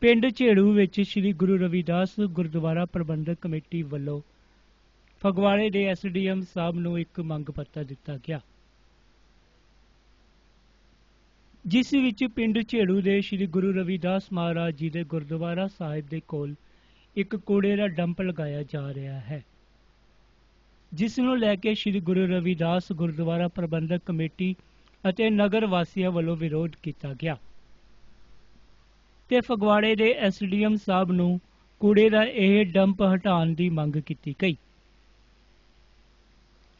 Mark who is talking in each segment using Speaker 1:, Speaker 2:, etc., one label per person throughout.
Speaker 1: ਪਿੰਡ ਝੇੜੂ ਵਿੱਚ ਸ੍ਰੀ ਗੁਰੂ ਰਵਿਦਾਸ ਗੁਰਦੁਆਰਾ ਪ੍ਰਬੰਧਕ ਕਮੇਟੀ ਵੱਲੋਂ ਫਗਵਾੜੇ ਦੇ ਐਸਡੀਐਮ ਸਾਹਿਬ ਨੂੰ ਇੱਕ ਮੰਗ ਪੱਤਰ ਦਿੱਤਾ ਗਿਆ। ਜਿਸ ਵਿੱਚ ਪਿੰਡ ਝੇੜੂ ਦੇ ਸ੍ਰੀ ਗੁਰੂ ਰਵਿਦਾਸ ਮਹਾਰਾਜ ਜੀ ਦੇ ਗੁਰਦੁਆਰਾ ਸਾਹਿਬ ਦੇ ਕੋਲ ਇੱਕ ਕੂੜੇ ਦਾ ਡੰਪ ਲਗਾਇਆ ਜਾ ਰਿਹਾ ਹੈ। ਜਿਸ ਨੂੰ ਲੈ ਕੇ ਸ੍ਰੀ ਗੁਰੂ ਰਵਿਦਾਸ ਗੁਰਦੁਆਰਾ ਪ੍ਰਬੰਧਕ ਕਮੇਟੀ ਅਤੇ ਨਗਰ ਵਾਸੀਆਂ ਵੱਲੋਂ ਵਿਰੋਧ ਕੀਤਾ ਗਿਆ। ਤੇ ਫਗਵਾੜੇ ਦੇ ਐਸਡੀਐਮ ਸਾਹਿਬ ਨੂੰ ਕੂੜੇ ਦਾ ਇਹ ਡੰਪ ਹਟਾਉਣ ਦੀ ਮੰਗ ਕੀਤੀ ਗਈ।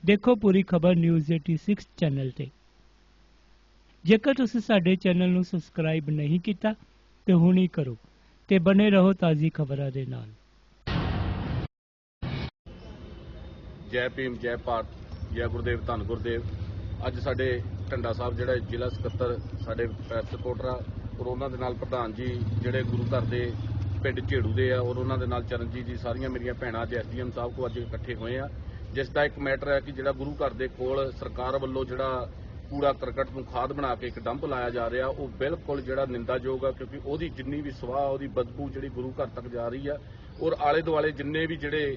Speaker 1: ਦੇਖੋ ਪੂਰੀ ਖਬਰ ਨਿਊਜ਼ 86 ਚੈਨਲ ਤੇ। ਜੇਕਰ ਤੁਸੀਂ ਸਾਡੇ ਚੈਨਲ ਨੂੰ ਸਬਸਕ੍ਰਾਈਬ ਨਹੀਂ ਕੀਤਾ, ਤੇ ਹੁਣੀ ਕਰੋ ਤੇ ਬਨੇ ਰਹੋ ਤਾਜ਼ੀ ਖਬਰਾਂ ਦੇ ਨਾਲ।
Speaker 2: ਜੈ ਭੀਮ, ਜੈ ਭਾਰਤ, ਜੈ ਗੁਰਦੇਵ, ਧੰਨ ਗੁਰਦੇਵ। ਅੱਜ ਸਾਡੇ ਢੰਡਾ ਸਾਹਿਬ, ਜਿਹੜਾ ਜ਼ਿਲ੍ਹਾ ਸਕੱਤਰ ਸਾਡੇ ਰਿਪੋਰਟਰ ਆ ਔਰ ਉਹਨਾਂ ਦੇ ਨਾਲ ਪ੍ਰਧਾਨ ਜੀ ਜਿਹੜੇ ਗੁਰੂ ਘਰ ਦੇ ਪਿੰਡ ਝੇੜੂ ਦੇ ਆ, ਔਰ ਉਹਨਾਂ ਦੇ ਨਾਲ ਚਰਨਜੀਤ ਜੀ ਸਾਰੀਆਂ ਮੇਰੀਆਂ ਭੈਣਾਂ ਅੱਜ ਐਸਡੀਐਮ ਸਾਹਿਬ ਕੋ ਅੱਜ ਇਕੱਠੇ ਹੋਏ ਆ। ਜਿਸ ਦਾ ਇੱਕ ਮੈਟਰ ਹੈ ਕਿ ਜਿਹੜਾ ਗੁਰੂ ਘਰ ਦੇ ਕੋਲ ਸਰਕਾਰ ਵੱਲੋਂ ਜਿਹੜਾ ਕੂੜਾ ਕਰਕਟ ਨੂੰ ਖਾਦ ਬਣਾ ਕੇ ਇੱਕ ਡੰਪ ਲਾਇਆ ਜਾ ਰਿਹਾ, ਉਹ ਬਿਲਕੁਲ ਜਿਹੜਾ ਨਿੰਦਾਯੋਗ ਆ, ਕਿਉਂਕਿ ਉਹਦੀ ਜਿੰਨੀ ਵੀ ਸਵਾਹ, ਉਹਦੀ ਬਦਬੂ ਜਿਹੜੀ ਗੁਰੂ ਘਰ ਤੱਕ ਜਾ ਰਹੀ ਆ, ਔਰ ਆਲੇ ਦੁਆਲੇ ਜਿੰਨੇ ਵੀ ਜਿਹੜੇ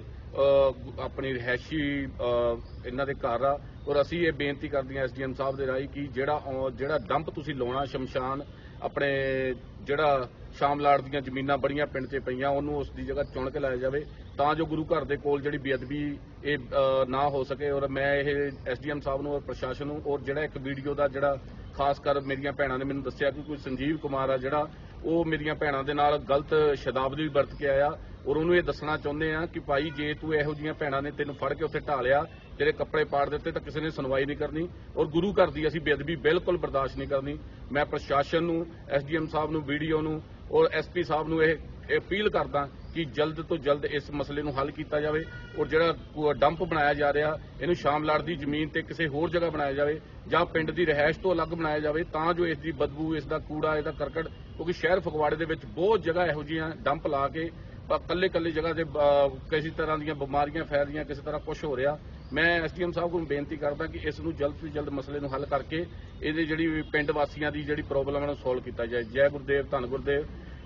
Speaker 2: ਆਪਣੀ ਰਿਹਾਇਸ਼ੀ ਇਹਨਾਂ ਦੇ ਘਰ ਆ, ਔਰ ਅਸੀਂ ਇਹ ਬੇਨਤੀ ਕਰਦੇ ਹਾਂ ਐਸਡੀਐਮ ਸਾਹਿਬ ਦੇ ਰਾਹੀਂ ਕਿ ਜਿਹੜਾ ਜਿਹੜਾ ਡੰਪ ਤੁਸੀਂ ਲਾਉਣਾ ਸ਼ਮਸ਼ਾਨ ਆਪਣੇ ਜਿਹੜਾ ਸ਼ਾਮਲਾੜ ਦੀਆਂ ਜ਼ਮੀਨਾਂ ਬੜੀਆਂ ਪਿੰਡ 'ਚ ਪਈਆਂ, ਉਹਨੂੰ ਉਸ ਦੀ ਜਗ੍ਹਾ ਚੁਣ ਕੇ ਲਾਇਆ ਜਾਵੇ, ਤਾਂ ਜੋ ਗੁਰੂ ਘਰ ਦੇ ਕੋਲ ਜਿਹੜੀ ਬੇਅਦਬੀ ਇਹ ਨਾ ਹੋ ਸਕੇ ਔਰ ਮੈਂ ਇਹ ਐਸਡੀਐਮ ਸਾਹਿਬ ਨੂੰ ਔਰ ਪ੍ਰਸ਼ਾਸਨ ਨੂੰ ਔਰ ਜਿਹੜਾ ਇੱਕ ਵੀਡੀਓ ਦਾ ਜਿਹੜਾ ਖਾਸ ਕਰ ਮੇਰੀਆਂ ਭੈਣਾਂ ਨੇ ਮੈਨੂੰ ਦੱਸਿਆ ਕਿ ਕੋਈ ਸੰਜੀਵ ਕੁਮਾਰ ਆ ਜਿਹੜਾ, ਉਹ ਮੇਰੀਆਂ ਭੈਣਾਂ ਦੇ ਨਾਲ ਗਲਤ ਸ਼ਬਦਾਵਲੀ ਵਰਤ ਕੇ ਆਇਆ। ਔਰ ਉਹਨੂੰ ਇਹ ਦੱਸਣਾ ਚਾਹੁੰਦੇ ਆ ਕਿ ਭਾਈ, ਜੇ ਤੂੰ ਇਹੋ ਜੀਆਂ ਭੈਣਾਂ ਨੇ ਤੈਨੂੰ ਫੜ ਕੇ ਉੱਥੇ ਢਾਲਿਆ ਤੇਰੇ ਕੱਪੜੇ ਪਾੜ ਦਿੱਤੇ ਤਾਂ ਕਿਸੇ ਨੇ ਸੁਣਵਾਈ ਨਹੀਂ ਕਰਨੀ। ਔਰ ਗੁਰੂ ਘਰ ਦੀ ਅਸੀਂ ਬੇਅਦਬੀ ਬਿਲਕੁਲ ਬਰਦਾਸ਼ਤ ਨਹੀਂ ਕਰਨੀ। ਮੈਂ ਪ੍ਰਸ਼ਾਸਨ ਨੂੰ, ਐਸਡੀਐਮ ਸਾਹਿਬ ਨੂੰ, ਵੀਡੀਓ ਨੂੰ ਔਰ ਐਸਪੀ ਸਾਹਿਬ ਨੂੰ ਇਹ ਅਪੀਲ ਕਰਦਾ ਕਿ ਜਲਦ ਤੋਂ ਜਲਦ ਇਸ ਮਸਲੇ ਨੂੰ ਹੱਲ ਕੀਤਾ ਜਾਵੇ ਔਰ ਜਿਹੜਾ ਡੰਪ ਬਣਾਇਆ ਜਾ ਰਿਹਾ, ਇਹਨੂੰ ਸ਼ਾਮਲਾੜ ਦੀ ਜ਼ਮੀਨ ਤੇ ਕਿਸੇ ਹੋਰ ਜਗ੍ਹਾ ਬਣਾਇਆ ਜਾਵੇ ਜਾਂ ਪਿੰਡ ਦੀ ਰਹਿائش ਤੋਂ ਅਲੱਗ ਬਣਾਇਆ ਜਾਵੇ ਤਾਂ ਜੋ ਇਸ ਦੀ ਬਦਬੂ, ਇਸ ਦਾ ਕੂੜਾ, ਇਹਦਾ ਕਰਕਟ, ਕਿਉਂਕਿ ਸ਼ਹਿਰ ਫਗਵਾੜੇ ਦੇ ਵਿੱਚ ਬਹੁਤ ਜਗ੍ਹਾ ਇਹੋ ਜਿਹੀਆਂ ਡੰਪ ਲਾ ਕੇ ਕੱਲੇ ਕੱਲੇ ਜਗ੍ਹਾ ਤੇ ਕਿਸੇ ਤਰ੍ਹਾਂ ਦੀਆਂ ਬਿਮਾਰੀਆਂ ਫੈਲ ਰਹੀਆਂ ਕਿਸੇ ਤਰ੍ਹਾਂ ਕੁਝ ਹੋ ਰਿਹਾ। ਮੈਂ ਐਸਡੀਐਮ ਸਾਹਿਬ ਨੂੰ ਬੇਨਤੀ ਕਰਦਾ ਕਿ ਇਸ ਨੂੰ ਜਲਦ ਤੋਂ ਜਲਦ ਮਸਲੇ ਨੂੰ ਹੱਲ ਕਰਕੇ ਇਹਦੇ ਜਿਹੜੀ ਪਿੰਡ ਵਾਸੀਆਂ ਦੀ ਜਿਹੜੀ ਪ੍ਰੋਬਲਮ ਹੈ ਉਹਨੂੰ ਸੋਲਵ ਕੀਤਾ ਜਾਏ। ਜੈ ਗੁਰਦੇਵ, ਧੰਨ ਗੁਰਦੇਵ।